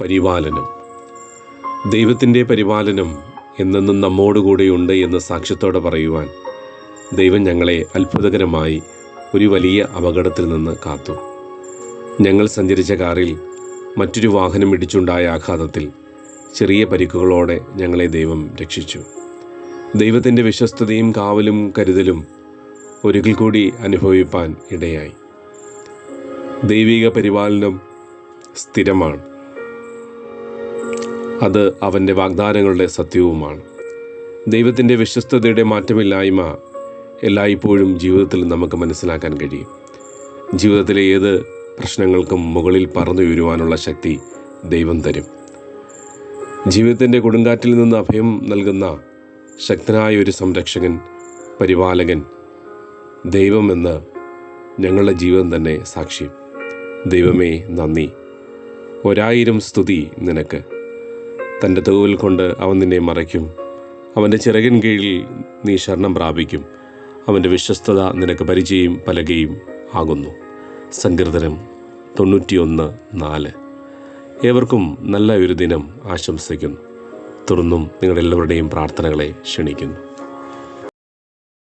പരിപാലനം. ദൈവത്തിന്റെ പരിപാലനം എന്നെന്നും നമ്മോടുകൂടെയുണ്ട് എന്ന് സാക്ഷ്യത്തോടെ പറയുവാൻ ദൈവം ഞങ്ങളെ അത്ഭുതകരമായി ഒരു വലിയ അപകടത്തിൽ നിന്ന് കാത്തു. ഞങ്ങൾ സഞ്ചരിച്ച കാറിൽ മറ്റൊരു വാഹനം ഇടിച്ചുണ്ടായ ആഘാതത്തിൽ ചെറിയ പരിക്കുകളോടെ ഞങ്ങളെ ദൈവം രക്ഷിച്ചു. ദൈവത്തിന്റെ വിശ്വസ്തതയും കാവലും കരുതലും ഒരിക്കൽ കൂടി അനുഭവിപ്പാൻ ഇടയായി. ദൈവിക പരിപാലനം സ്ഥിരമാണ്. അത് അവന്റെ വാഗ്ദാനങ്ങളുടെ സത്യവുമാണ്. ദൈവത്തിന്റെ വിശ്വസ്തതയുടെ മാറ്റമില്ലായ്മ എല്ലായ്പ്പോഴും ജീവിതത്തിൽ നമുക്ക് മനസ്സിലാക്കാൻ കഴിയും. ജീവിതത്തിലെ ഏത് പ്രശ്നങ്ങൾക്കും മുകളിൽ പറന്നുയരുവാനുള്ള ശക്തി ദൈവം തരും. ജീവിതത്തിന്റെ കൊടുങ്കാറ്റിൽ നിന്ന് അഭയം നൽകുന്ന ശക്തനായ ഒരു സംരക്ഷകൻ പരിപാലകൻ ദൈവമെന്ന് ഞങ്ങളുടെ ജീവിതം തന്നെ സാക്ഷ്യം. ദൈവമേ നന്ദി. ഒരായിരം സ്തുതി നിനക്ക്. തന്റെ തൂവൽ കൊണ്ട് അവൻ നിന്നെ മറയ്ക്കും. അവന്റെ ചിറകിൻ കീഴിൽ നീ ശരണം പ്രാപിക്കും. അവന്റെ വിശ്വസ്തത നിനക്ക് പരിചയം പലകയും ആകുന്നു. സങ്കീർത്തനം തൊണ്ണൂറ്റിയൊന്ന് നാല്. ഏവർക്കും നല്ല ഒരു ദിനം ആശംസിക്കുന്നു. തുടർന്നും നിങ്ങളെല്ലാവരുടെയും പ്രാർത്ഥനകളെ ക്ഷണിക്കുന്നു.